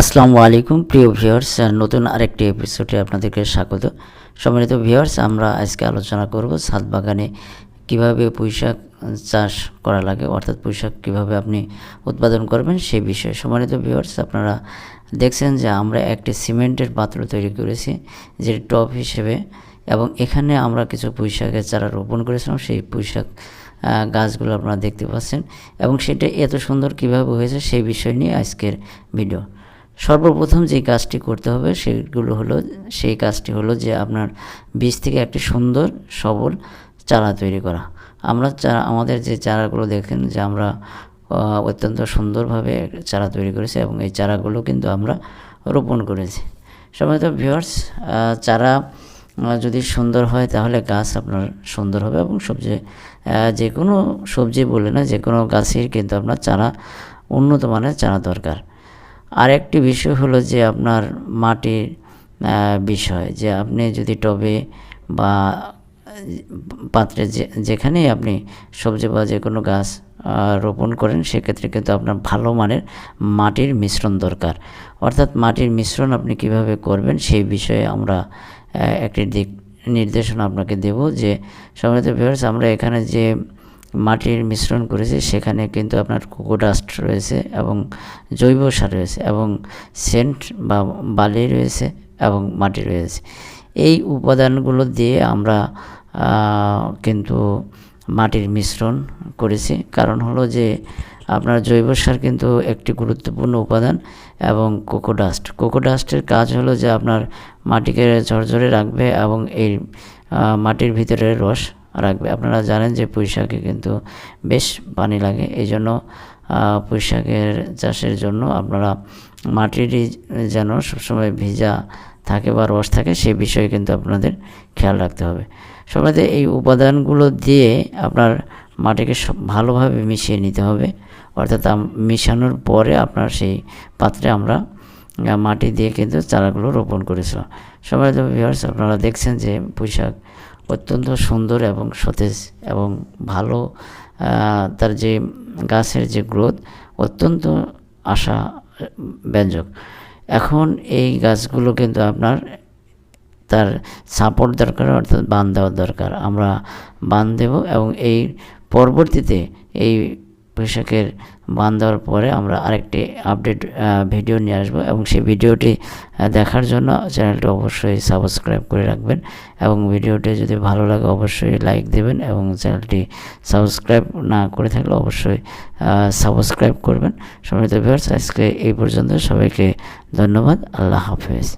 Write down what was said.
আসসালামু আলাইকুম, প্রিয় ভিউয়ার্স নতুন আরেকটি এপিসোডে আপনাদেরকে স্বাগত। সম্মানিত ভিউয়ার্স, আমরা আজকে আলোচনা করব ছাদ বাগানে কীভাবে পুঁইশাক চাষ করা লাগে, অর্থাৎ পুঁইশাক কীভাবে আপনি উৎপাদন করবেন সেই বিষয়ে। সম্মানিত ভিউয়ার্স, আপনারা দেখছেন যে আমরা একটি সিমেন্টের পাত্র তৈরি করেছি যে টপ হিসেবে, এবং এখানে আমরা কিছু পুঁইশাকের চারা রোপণ করেছিলাম। সেই পুঁইশাক গাছগুলো আপনারা দেখতে পাচ্ছেন, এবং সেটা এত সুন্দর কীভাবে হয়েছে সেই বিষয় নিয়ে আজকের ভিডিও সর্বপ্রথম যে কাজটি করতে হবে সেগুলো হলো, সেই কাজটি হলো যে আপনার বীজ থেকে একটি সুন্দর সবল চারা তৈরি করা। আমরা চারা আমাদের যে চারাগুলো দেখেন যে আমরা অত্যন্ত সুন্দরভাবে চারা তৈরি করেছি এবং এই চারাগুলো কিন্তু আমরা রোপণ করেছি। সম্ভবত ভিউয়ার্স চারা যদি সুন্দর হয় তাহলে গাছ আপনার সুন্দর হবে এবং সবজি যে কোনো সবজি বলে না, যে কোনো গাছের কিন্তু আপনার চারা উন্নত মানের চারা দরকার। আরেকটি বিষয় হলো যে আপনার মাটির বিষয়, যে আপনি যদি টবে বা পাত্রে যেখানেই আপনি সবজি বা যে কোনো গাছ রোপণ করেন, সেক্ষেত্রে কিন্তু আপনার ভালো মানের মাটির মিশ্রণ দরকার। অর্থাৎ মাটির মিশ্রণ আপনি কীভাবে করবেন, সেই বিষয়ে আমরা একটি দিক নির্দেশনা আপনাকে দেব যে সম্মানিত ভিউয়ার্স আমরা এখানে যে মাটির মিশ্রণ করেছি, সেখানে কিন্তু আপনার কোকোডাস্ট রয়েছে এবং জৈব সার রয়েছে এবং সেন্ট বা বালি রয়েছে এবং মাটি রয়েছে। এই উপাদানগুলো দিয়ে আমরা কিন্তু মাটির মিশ্রণ করেছি। কারণ হলো যে আপনার জৈব সার কিন্তু একটি গুরুত্বপূর্ণ উপাদান এবং কোকোডাস্ট কোকোডাস্টের কাজ হলো যে আপনার মাটিকে ঝরঝরে রাখবে এবং এই মাটির ভিতরে রস রাখবে। আপনারা জানেন যে পুঁইশাকে কিন্তু বেশ পানি লাগে। এই জন্য পুঁইশাকের চাষের জন্য আপনারা মাটিরই যেন সবসময় ভিজা থাকে বা রস থাকে সেই বিষয়ে কিন্তু আপনাদের খেয়াল রাখতে হবে। সবাই এই উপাদানগুলো দিয়ে আপনার মাটিকে ভালোভাবে মিশিয়ে নিতে হবে। অর্থাৎ মিশানোর পরে আপনার সেই পাত্রে আমরা মাটি দিয়ে কিন্তু চারাগুলো রোপণ করেছিলাম। সবাই তো ভিউয়ার্স আপনারা দেখছেন যে পুঁইশাক অত্যন্ত সুন্দর এবং সতেজ এবং ভালো তার যে গাছের যে গ্রোথ অত্যন্ত আশা, ব্যঞ্জক। এখন এই গাছগুলো কিন্তু আপনার তার সাপোর্ট দরকার, অর্থাৎ বান দেওয়ার দরকার। আমরা বান দেব এবং এই পরবর্তীতে এই পোশাকের বান দেওয়ার পরে আমরা আরেকটি আপডেট ভিডিও নিয়ে আসব এবং সেই ভিডিওটি দেখার জন্য চ্যানেলটি অবশ্যই সাবস্ক্রাইব করে রাখবেন এবং ভিডিওটি যদি ভালো লাগে অবশ্যই লাইক দেবেন এবং চ্যানেলটি সাবস্ক্রাইব না করে থাকলে অবশ্যই সাবস্ক্রাইব করবেন। সমিত ভিউয়ার্স আজকে এই পর্যন্ত। সবাইকে ধন্যবাদ। আল্লাহ হাফেজ।